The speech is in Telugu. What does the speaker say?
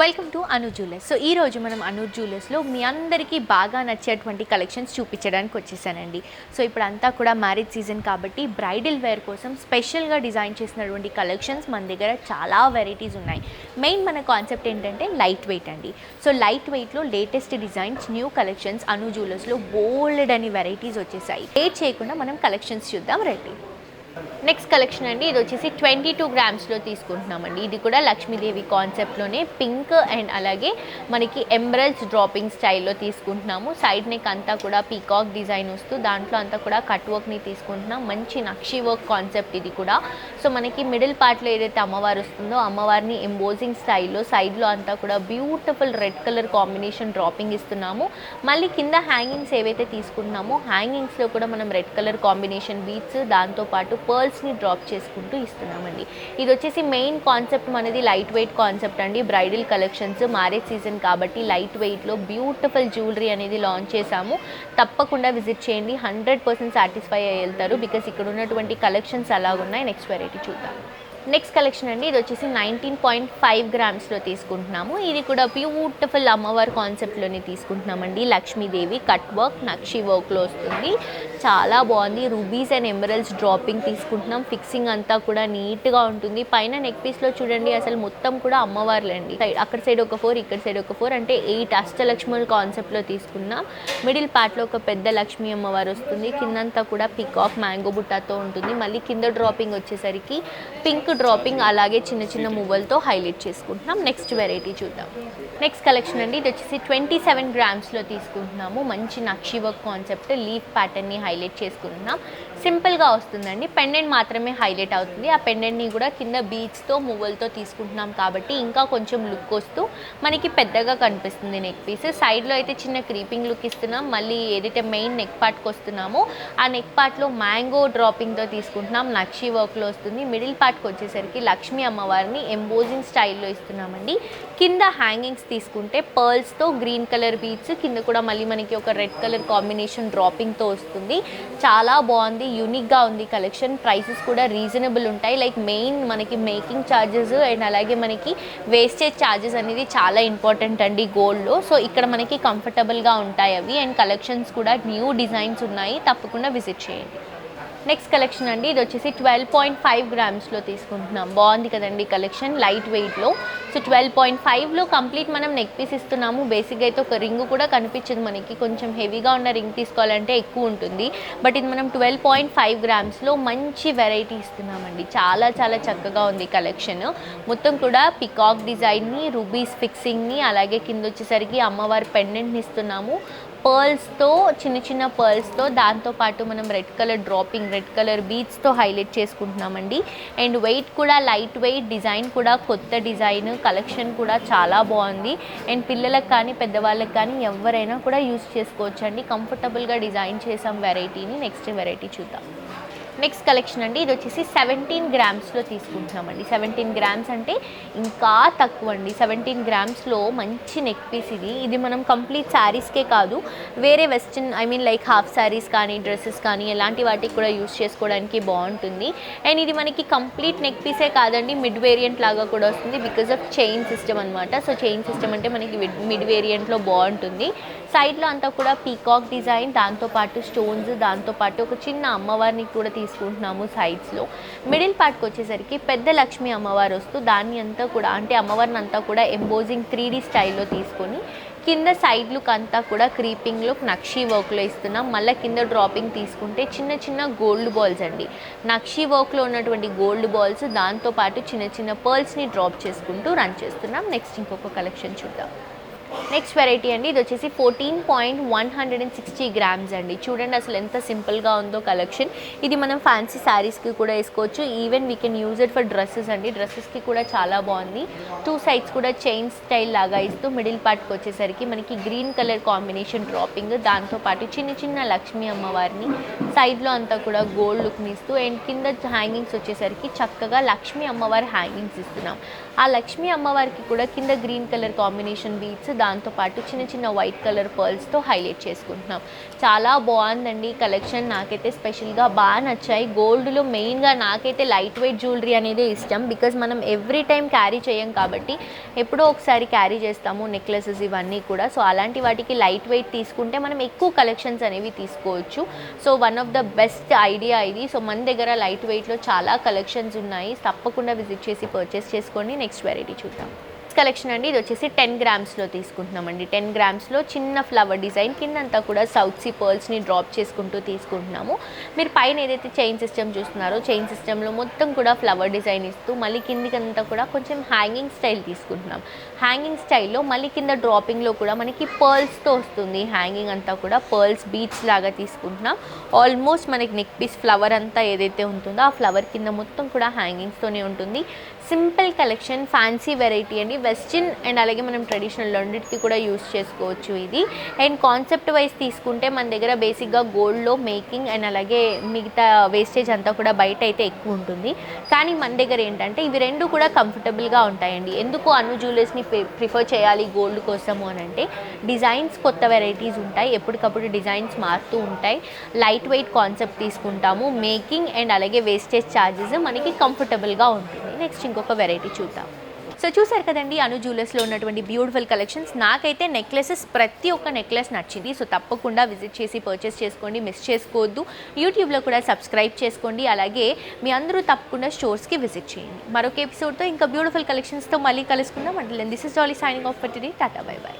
Welcome to Anu jewellers so ఈ రోజు మనం అను జ్యూలర్స్లో మీ అందరికీ బాగా నచ్చేటువంటి కలెక్షన్స్ చూపించడానికి వచ్చేసానండి. సో ఇప్పుడు అంతా కూడా మ్యారేజ్ సీజన్ కాబట్టి బ్రైడల్ వేర్ కోసం స్పెషల్గా డిజైన్ చేసినటువంటి కలెక్షన్స్ మన దగ్గర చాలా వెరైటీస్ ఉన్నాయి. మెయిన్ మన కాన్సెప్ట్ ఏంటంటే లైట్ వెయిట్ అండి సో లైట్ వెయిట్లో latest designs new collections Anu జ్యూలర్స్లో బోల్డ్ అని వెరైటీస్ వచ్చేసాయి. లేట్ చేయకుండా మనం కలెక్షన్స్ చూద్దాం రెడీ. నెక్స్ట్ కలెక్షన్ అండి ఇది వచ్చేసి ట్వంటీ టూ గ్రామ్స్లో తీసుకుంటున్నామండి. ఇది కూడా లక్ష్మీదేవి కాన్సెప్ట్లోనే పింక్ అండ్ అలాగే మనకి ఎంబ్రల్స్ డ్రాపింగ్ స్టైల్లో తీసుకుంటున్నాము. సైడ్ నెక్ అంతా కూడా పీకాక్ డిజైన్ వస్తూ దాంట్లో అంతా కూడా కట్ వర్క్ని తీసుకుంటున్నాం. మంచి నక్షి వర్క్ కాన్సెప్ట్ ఇది కూడా. సో మనకి మిడిల్ పార్ట్లో ఏదైతే అమ్మవారు వస్తుందో అమ్మవారిని ఎంబోజింగ్ స్టైల్లో సైడ్లో అంతా కూడా beautiful red colour combination draping ఇస్తున్నాము. మళ్ళీ కింద హ్యాంగింగ్స్ ఏవైతే తీసుకుంటున్నామో హ్యాంగింగ్స్లో కూడా మనం రెడ్ కలర్ కాంబినేషన్ బీట్స్ దాంతోపాటు పర్ల్స్ని డ్రాప్ చేసుకుంటూ ఇస్తున్నామండి. ఇది వచ్చేసి మెయిన్ కాన్సెప్ట్ మనది లైట్ వెయిట్ కాన్సెప్ట్ అండి. బ్రైడల్ కలెక్షన్స్ మ్యారేజ్ సీజన్ కాబట్టి లైట్ వెయిట్లో బ్యూటిఫుల్ జ్యువెలరీ అనేది లాంచ్ చేశాము. తప్పకుండా విజిట్ చేయండి. హండ్రెడ్ పర్సెంట్ సాటిస్ఫై అయ్యి వెళ్తారు బికాస్ ఇక్కడ ఉన్నటువంటి కలెక్షన్స్ అలాగున్నాయి నెక్స్ట్ వెరైటీ చూద్దాం. నెక్స్ట్ కలెక్షన్ అండి ఇది వచ్చేసి నైన్టీన్ పాయింట్ ఫైవ్ గ్రామ్స్లో తీసుకుంటున్నాము. ఇది కూడా బ్యూటిఫుల్ అమ్మవారి కాన్సెప్ట్లోనే తీసుకుంటున్నామండి. లక్ష్మీదేవి కట్ వర్క్ నక్షి వర్క్లో వస్తుంది. చాలా బాగుంది. రూబీస్ అండ్ ఎమరల్స్ డ్రాపింగ్ తీసుకుంటున్నాం. ఫిక్సింగ్ అంతా కూడా నీట్గా ఉంటుంది. పైన నెక్ పీస్లో చూడండి అసలు మొత్తం కూడా అమ్మవార్లండి. సైడ్ అక్కడ సైడ్ ఒక ఫోర్ ఇక్కడ సైడ్ ఒక ఫోర్ అంటే ఎయిట్ అష్టలక్ష్ముల కాన్సెప్ట్లో తీసుకున్నాం. మిడిల్ పార్ట్లో ఒక పెద్ద లక్ష్మీ అమ్మవారు వస్తుంది. కిందంతా కూడా పికాక్ మ్యాంగో బుట్టాతో ఉంటుంది. మళ్ళీ కింద డ్రాపింగ్ వచ్చేసరికి పింక్ డ్రాపింగ్ అలాగే చిన్న చిన్న మువ్వలతో హైలైట్ చేసుకుంటున్నాం. నెక్స్ట్ వెరైటీ చూద్దాం. నెక్స్ట్ కలెక్షన్ అండి. ఇది వచ్చేసి ట్వంటీ సెవెన్ గ్రామ్స్లో తీసుకుంటున్నాము. మంచి నక్షి వర్క్ కాన్సెప్ట్ లీఫ్ ప్యాటర్న్ని హైలైట్ చేసుకుంటున్నాం. సింపుల్గా వస్తుందండి. పెండెంట్ మాత్రమే హైలైట్ అవుతుంది. ఆ పెండెంట్ని కూడా కింద బీచ్తో మువ్వలతో తీసుకుంటున్నాం కాబట్టి ఇంకా కొంచెం లుక్ వస్తూ మనకి పెద్దగా కనిపిస్తుంది నెక్ పీస్ సైడ్లో అయితే చిన్న క్రీపింగ్ లుక్ ఇస్తున్నాం. మళ్ళీ ఏదైతే మెయిన్ నెక్ పార్ట్కి వస్తున్నామో ఆ నెక్ పార్ట్లో మ్యాంగో డ్రాపింగ్తో తీసుకుంటున్నాం. నక్షి వర్క్లో వస్తుంది. మిడిల్ పార్ట్కి వచ్చేసరికి లక్ష్మీ అమ్మవారిని ఎంబోజింగ్ స్టైల్లో ఇస్తున్నామండి. కింద హ్యాంగింగ్స్ తీసుకుంటే పర్ల్స్తో గ్రీన్ కలర్ బీట్స్ కింద కూడా మళ్ళీ మనకి ఒక రెడ్ కలర్ కాంబినేషన్ డ్రాపింగ్తో వస్తుంది. చాలా బాగుంది. యూనిక్గా ఉంది. కలెక్షన్ ప్రైసెస్ కూడా రీజనబుల్ ఉంటాయి. లైక్ మెయిన్ మనకి మేకింగ్ ఛార్జెస్ అండ్ అలాగే మనకి వేస్టేజ్ ఛార్జెస్ అనేది చాలా ఇంపార్టెంట్ అండి గోల్డ్లో సో ఇక్కడ మనకి కంఫర్టబుల్గా ఉంటాయి అవి. అండ్ కలెక్షన్స్ కూడా న్యూ డిజైన్స్ ఉన్నాయి. తప్పకుండా విజిట్ చేయండి. నెక్స్ట్ కలెక్షన్ అండి ఇది వచ్చేసి ట్వెల్వ్ పాయింట్ ఫైవ్ గ్రామ్స్లో తీసుకుంటున్నాం. బాగుంది కదండి కలెక్షన్ లైట్ వెయిట్లో సో ట్వెల్వ్ పాయింట్ ఫైవ్లో కంప్లీట్ మనం నెక్ పీస్ ఇస్తున్నాము. బేసిక్గా అయితే ఒక రింగ్ కూడా కనిపించదు మనకి. కొంచెం హెవీగా ఉన్న రింగ్ తీసుకోవాలంటే ఎక్కువ ఉంటుంది. బట్ ఇది మనం ట్వెల్వ్ పాయింట్ ఫైవ్ గ్రామ్స్లో మంచి వెరైటీ ఇస్తున్నామండి. చాలా చాలా చక్కగా ఉంది కలెక్షన్ మొత్తం కూడా పికాక్ డిజైన్ని రూబీస్ ఫిక్సింగ్ని అలాగే కింద వచ్చేసరికి అమ్మవారి పెండెంట్ని ఇస్తున్నాము. పర్ల్స్తో చిన్న చిన్న పర్ల్స్తో దాంతోపాటు మనం red colour dropping red colour బీట్స్తో highlight చేసుకుంటున్నామండి. అండ్ వెయిట్ కూడా లైట్ వెయిట్ డిజైన్ కూడా కొత్త డిజైన్ కలెక్షన్ కూడా చాలా బాగుంది. అండ్ పిల్లలకు కానీ పెద్దవాళ్ళకి కానీ ఎవరైనా కూడా యూస్ చేసుకోవచ్చండి. కంఫర్టబుల్గా డిజైన్ చేసాం వెరైటీని నెక్స్ట్ వెరైటీ చూద్దాం. నెక్స్ట్ కలెక్షన్ అండి. ఇది వచ్చేసి సెవెంటీన్ గ్రామ్స్లో తీసుకుంటున్నామండి. సెవెంటీన్ గ్రామ్స్ అంటే ఇంకా తక్కువ అండి సెవెంటీన్ గ్రామ్స్లో మంచి నెక్ పీస్ ఇది. ఇది మనం కంప్లీట్ శారీస్కే కాదు వేరే western I mean like half saris కానీ డ్రెస్సెస్ కానీ ఎలాంటి వాటికి కూడా యూస్ చేసుకోవడానికి బాగుంటుంది. అండ్ ఇది మనకి కంప్లీట్ నెక్ పీసే కాదండి మిడ్ వేరియంట్ లాగా కూడా వస్తుంది బికాజ్ ఆఫ్ చైన్ సిస్టమ్ అనమాట సో చైన్ సిస్టమ్ అంటే మనకి మిడ్ వేరియంట్లో బాగుంటుంది. సైడ్లో అంతా కూడా పీకాక్ డిజైన్ దాంతోపాటు స్టోన్స్ దాంతోపాటు ఒక చిన్న అమ్మవారిని కూడా తీసుకుంటున్నాము సైడ్స్లో మిడిల్ పార్ట్కి వచ్చేసరికి పెద్ద లక్ష్మి అమ్మవారు వస్తూ దాన్ని అంతా కూడా అంటే అమ్మవారిని అంతా కూడా ఎంబోజింగ్ త్రీ డీ స్టైల్లో తీసుకొని కింద సైడ్ లుక్ అంతా కూడా క్రీపింగ్ లుక్ నక్షీ వర్క్లో ఇస్తున్నాం. మళ్ళీ కింద డ్రాపింగ్ తీసుకుంటే చిన్న చిన్న గోల్డ్ బాల్స్ అండి. నక్షీ వర్క్లో ఉన్నటువంటి గోల్డ్ బాల్స్ దాంతోపాటు చిన్న చిన్న పర్ల్స్ని డ్రాప్ చేసుకుంటూ రన్ చేస్తున్నాం. నెక్స్ట్ ఇంకొక కలెక్షన్ చూద్దాం. నెక్స్ట్ వెరైటీ అండి ఇది వచ్చేసి fourteen point one hundred and sixty grams అండి. చూడండి అసలు ఎంత సింపుల్గా ఉందో కలెక్షన్. ఇది మనం ఫ్యాన్సీ శారీస్కి కూడా వేసుకోవచ్చు. Even we can use it for dresses అండి. డ్రెస్సెస్కి కూడా చాలా బాగుంది. టూ సైడ్స్ కూడా చైన్ స్టైల్ లాగా ఇస్తూ మిడిల్ పార్ట్కి వచ్చేసరికి మనకి గ్రీన్ కలర్ కాంబినేషన్ డ్రాపింగ్ దాంతోపాటు చిన్న చిన్న లక్ష్మీ అమ్మవారిని సైడ్లో అంతా కూడా గోల్డ్ లుక్ని ఇస్తూ అండ్ కింద హ్యాంగింగ్స్ వచ్చేసరికి చక్కగా లక్ష్మీ అమ్మవారి హ్యాంగింగ్స్ ఇస్తున్నాం. ఆ లక్ష్మీ అమ్మవారికి కూడా కింద గ్రీన్ కలర్ కాంబినేషన్ బీట్స్ దాంతోపాటు చిన్న చిన్న వైట్ కలర్ పర్ల్స్తో హైలైట్ చేసుకుంటున్నాం. చాలా బాగుందండి కలెక్షన్. నాకైతే స్పెషల్గా బాగా నచ్చాయి. గోల్డ్లో మెయిన్గా నాకైతే లైట్ వెయిట్ జ్యువెలరీ అనేది ఇష్టం. బికాజ్ మనం ఎవ్రీ టైం క్యారీ చేయం కాబట్టి ఎప్పుడో ఒకసారి క్యారీ చేస్తాము నెక్లెసెస్ ఇవన్నీ కూడా. సో అలాంటి వాటికి లైట్ వెయిట్ తీసుకుంటే మనం ఎక్కువ కలెక్షన్స్ అనేవి తీసుకోవచ్చు. So one of the best idea ఇది. సో మన దగ్గర లైట్ వెయిట్లో చాలా కలెక్షన్స్ ఉన్నాయి. తప్పకుండా విజిట్ చేసి పర్చేస్ చేసుకోండి నెక్స్ట్ వెరైటీ చూద్దాం. కలెక్షన్ అండి. ఇది వచ్చేసి టెన్ గ్రామ్స్లో తీసుకుంటున్నామండి. టెన్ గ్రామ్స్లో చిన్న ఫ్లవర్ డిజైన్ కిందంతా కూడా సౌత్ సీ పర్ల్స్ని డ్రాప్ చేసుకుంటూ తీసుకుంటున్నాము. మీరు పైన ఏదైతే చైన్ సిస్టమ్ చూస్తున్నారో చైన్ సిస్టంలో మొత్తం కూడా ఫ్లవర్ డిజైన్ ఇస్తూ మళ్ళీ కిందికంతా కూడా కొంచెం హ్యాంగింగ్ స్టైల్ తీసుకుంటున్నాం. హ్యాంగింగ్ స్టైల్లో మళ్ళీ కింద డ్రాపింగ్లో కూడా మనకి పర్ల్స్తో వస్తుంది. హ్యాంగింగ్ అంతా కూడా పర్ల్స్ బీచ్ లాగా తీసుకుంటున్నాం. ఆల్మోస్ట్ మనకి నెక్ పీస్ ఫ్లవర్ అంతా ఏదైతే ఉంటుందో ఆ ఫ్లవర్ కింద మొత్తం కూడా హ్యాంగింగ్స్తోనే ఉంటుంది. సింపుల్ కలెక్షన్ ఫ్యాన్సీ వెరైటీ అండి. వెస్ట్రన్ అండ్ అలాగే మనం ట్రెడిషనల్ రెండింటికి కూడా యూస్ చేసుకోవచ్చు ఇది. అండ్ కాన్సెప్ట్ వైజ్ తీసుకుంటే మన దగ్గర బేసిక్గా గోల్డ్లో మేకింగ్ అండ్ అలాగే మిగతా వేస్టేజ్ అంతా కూడా బయట అయితే ఎక్కువ ఉంటుంది. కానీ మన దగ్గర ఏంటంటే ఇవి రెండు కూడా కంఫర్టబుల్గా ఉంటాయండి. ఎందుకు అను జ్యువెలర్స్ని ప్రిఫర్ చేయాలి గోల్డ్ కోసము అని అంటే డిజైన్స్ కొత్త వెరైటీస్ ఉంటాయి. ఎప్పటికప్పుడు డిజైన్స్ మారుతూ ఉంటాయి. లైట్ వెయిట్ కాన్సెప్ట్ తీసుకుంటాము. మేకింగ్ అండ్ అలాగే వేస్టేజ్ ఛార్జెస్ మనకి కంఫర్టబుల్గా ఉంటుంది. నెక్స్ట్ ఇంకొక వెరైటీ చూద్దాం. సో చూసారు కదండి అను జ్యువెలర్స్లో ఉన్నటువంటి బ్యూటిఫుల్ కలెక్షన్స్ నాకైతే నెక్లెసెస్ ప్రతి ఒక్క నెక్లెస్ నచ్చింది. సో తప్పకుండా విజిట్ చేసి పర్చేస్ చేసుకోండి మిస్ చేసుకోవద్దు. యూట్యూబ్లో కూడా సబ్స్క్రైబ్ చేసుకోండి. అలాగే మీ అందరూ తప్పకుండా స్టోర్స్కి విజిట్ చేయండి. మరొక ఎపిసోడ్తో ఇంకా బ్యూటిఫుల్ కలెక్షన్స్తో మళ్ళీ కలుసుకుందాం. అంటే this is jolly signing off for today tata bye bye